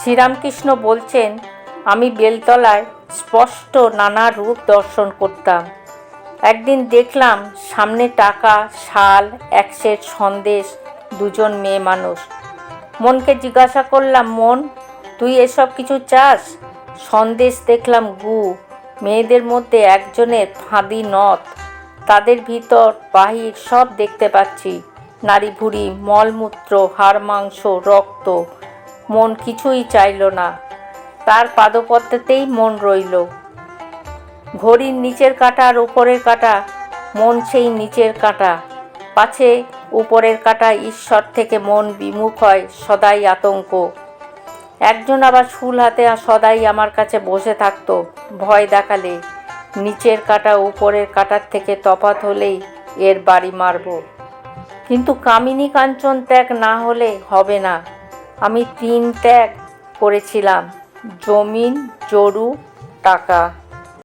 শ্রীরামকৃষ্ণ বলছেন, আমি বেলতলায় স্পষ্ট নানা রূপ দর্শন করতাম। একদিন দেখলাম সামনে টাকা, শাল এক সেট সন্দেশ, দুজন মেয়ে মানুষ। মনকে জিজ্ঞাসা করলাম, মন, তুই এসব কিছু চাস? সন্দেশ দেখলাম, গু, মেয়েদের মধ্যে একজনের ফাঁদি নথ। তাদের ভিতর বাহির সব দেখতে পাচ্ছি। নারী ভুড়ি, মলমূত্র, হাড়, মাংস, রক্ত মন কিছুই চাইল না। তার পাদপদ্মেতেই মন রইল। ঘড়ির নিচের কাঁটা আর উপরের কাঁটা, মন সেই নিচের কাঁটা। পাছে উপরের কাঁটা ঈশ্বর থেকে মন বিমুখ হয় সদাই আতঙ্ক। একজন আবার শুল হাতে আর সদাই আমার কাছে বসে থাকতো ভয় দেখালে। নিচের কাঁটা উপরের কাঁটার থেকে তফাৎ হলেই এর বাড়ি মারব। কিন্তু কামিনী কাঞ্চন ত্যাগ না হলে হবে না। আমি তিন ত্যাগ করেছিলাম। জমিন জরু টাকা।